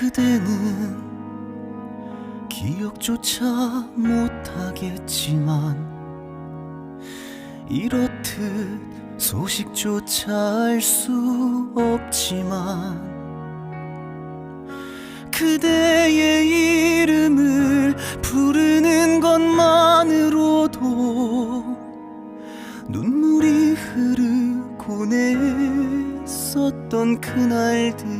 그대는 기억조차 못하겠지만 이렇듯 소식조차 알 수 없지만 그대의 이름을 부르는 것만으로도 눈물이 흐르곤 했었던 그날들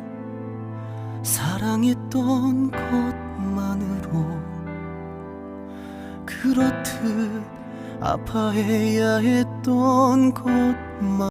사랑했던 것만으로 그렇듯 아파해야 했던 것만